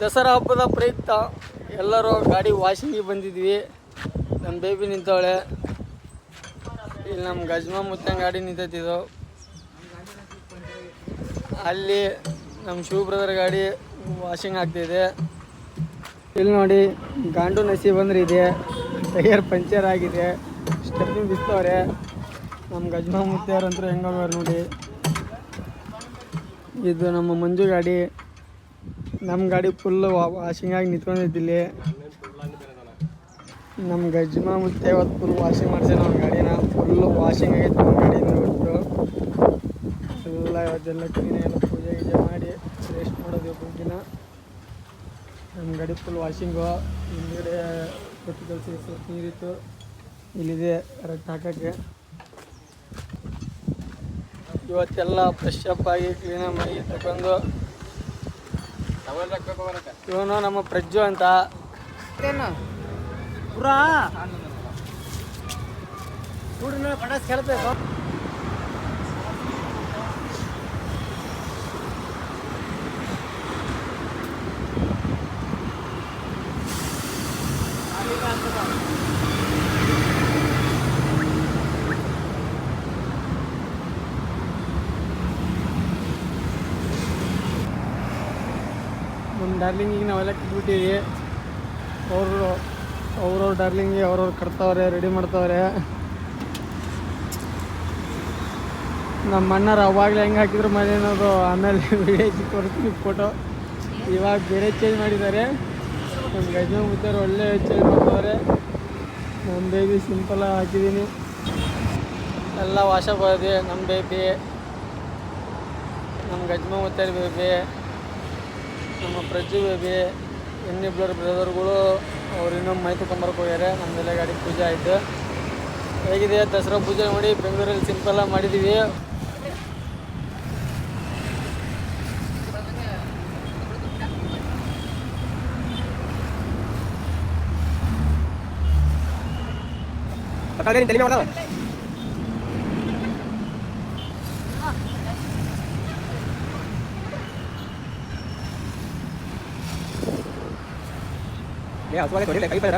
ದಸರಾ ಹಬ್ಬದ ಪ್ರಯುಕ್ತ ಎಲ್ಲರೂ ಗಾಡಿ ವಾಷಿಂಗಿಗೆ ಬಂದಿದ್ವಿ. ನಮ್ಮ ಬೇಬಿ ನಿಂತವಳೆ. ಇಲ್ಲಿ ನಮ್ಮ ಗಜ್ಮಾ ಮುತ್ತಂಗ್ ಗಾಡಿ ನಿಂತೈತಿದ್ದು ಅಲ್ಲಿ ನಮ್ಮ ಶಿವ ಬ್ರದರ್ ಗಾಡಿ ವಾಷಿಂಗ್ ಆಗ್ತಿದೆ ಇಲ್ಲಿ ನೋಡಿ ಗಾಂಡು ನಸಿ ಬಂದ್ರೆ ಇದೆ. ಟೈಯರ್ ಪಂಚರ್ ಆಗಿದೆ. ಸ್ಟೆಪ್ನಿ ಬಿಸ್ತವ್ರೆ ನಮ್ಮ ಗಜ್ಮಾ ಮುತ್ತಿಯವ್ರಂತೂ ಹೆಂಗೋಗ್ಯಾರ ನೋಡಿ. ಇದು ನಮ್ಮ ಮಂಜು ಗಾಡಿ. ನಮ್ಮ ಗಾಡಿ ಫುಲ್ ವಾಷಿಂಗ್ ಆಗಿ ನಿಂತ್ಕೊಂಡಿದ್ದಿಲ್ಲಿ. ನಮ್ಮ ಗಜ್ಮ ಮುತ್ತೆ ಇವತ್ತು ಫುಲ್ ವಾಷಿಂಗ್ ಮಾಡ್ಸೇನೆ ನಮ್ಮ ಗಾಡಿನ. ಫುಲ್ ವಾಷಿಂಗ್ ಆಗೈತೆ ನಮ್ಮ ಗಾಡಿನ ಇವತ್ತು ಎಲ್ಲ ಇವತ್ತೆಲ್ಲ ಕ್ಲೀನ್ ಎಲ್ಲ ಪೂಜೆ ಗೀಜೆ ಮಾಡಿ ರೆಸ್ಟ್ ಮಾಡೋದು ದಿನ ನಮ್ಮ ಗಾಡಿ ಫುಲ್ ವಾಷಿಂಗು ಹಿಂದ್ಗಡೆ ಕಳಿಸಿ ಸ್ವಲ್ಪ ನೀರಿತ್ತು. ಇಲ್ಲಿದೆ ರಕ್ತ ಹಾಕೋಕ್ಕೆ. ಇವತ್ತೆಲ್ಲ ಫ್ರೆಶ್ ಅಪ್ ಆಗಿ ಕ್ಲೀನಾಗಿ ಮಾಡಿ ತಗೊಂಡು ಇವನು ನಮ್ಮ ಪ್ರಜ್ಜು ಅಂತ. ಪುರಾ? ಪಟಾಸ್ ಕೇಳ್ಬೇಕು. ನಮ್ಮ ಡಾರ್ಲಿಂಗಿಗೆ ನಾವೆಲ್ಲ ಕಿಟ್ಬಿಟ್ಟಿವಿ ಅವರು ಅವ್ರವ್ರ ಡಾರ್ಲಿಂಗಿಗೆ ಅವ್ರವ್ರು ಕಟ್ತಾವ್ರೆ, ರೆಡಿ ಮಾಡ್ತಾವ್ರೆ. ನಮ್ಮ ಅಣ್ಣರು ಅವಾಗಲೇ ಹೆಂಗೆ ಹಾಕಿದ್ರು ಮನೆ ಅನ್ನೋದು ಆಮೇಲೆ ವಿಡಿಯೋ ಕೊಡ್ತೀನಿ ಫೋಟೋ ಇವಾಗ ಬೇರೆ ಚೇಂಜ್ ಮಾಡಿದ್ದಾರೆ. ನಮ್ಮ ಗಜ ಮುದ್ದವ್ರು ಒಳ್ಳೆ ಚೇಂಜ್ ಮಾಡ್ತಾವ್ರೆ. ನಮ್ಮ ಬೇಬಿ ಸಿಂಪಲಾಗಿ ಹಾಕಿದ್ದೀನಿ ಎಲ್ಲ ವಾಶ ನಮ್ಮ ಬೇಬಿ ನಮ್ಮ ಗಜ್ಮ ಮುತ್ತಾರ ಬೇಬಿ ನಮ್ಮ ಪ್ರಜ್ಜು ಬೇಬಿ ಇನ್ನಿಬ್ಬರು ಬ್ರದರ್ಗಳು ಅವ್ರು ಇನ್ನೊಮ್ಮೆ ಮೈ ತೊಗೊಂಬರಕ್ಕೆ ಹೋಗ್ಯಾರೆ. ನಮ್ಮೆಲ್ಲ ಗಾಡಿ ಪೂಜೆ ಆಯಿತು. ಹೇಗಿದೆ ದಸರಾ ಪೂಜೆ ಮಾಡಿ ಬೆಂಗಳೂರಲ್ಲಿ ಸಿಂಪಲ್ಲಾಗಿ ಮಾಡಿದ್ದೀವಿ ತಲೆ ಏ ಹಸುವಾಗಿ ಕೈ ಪೈ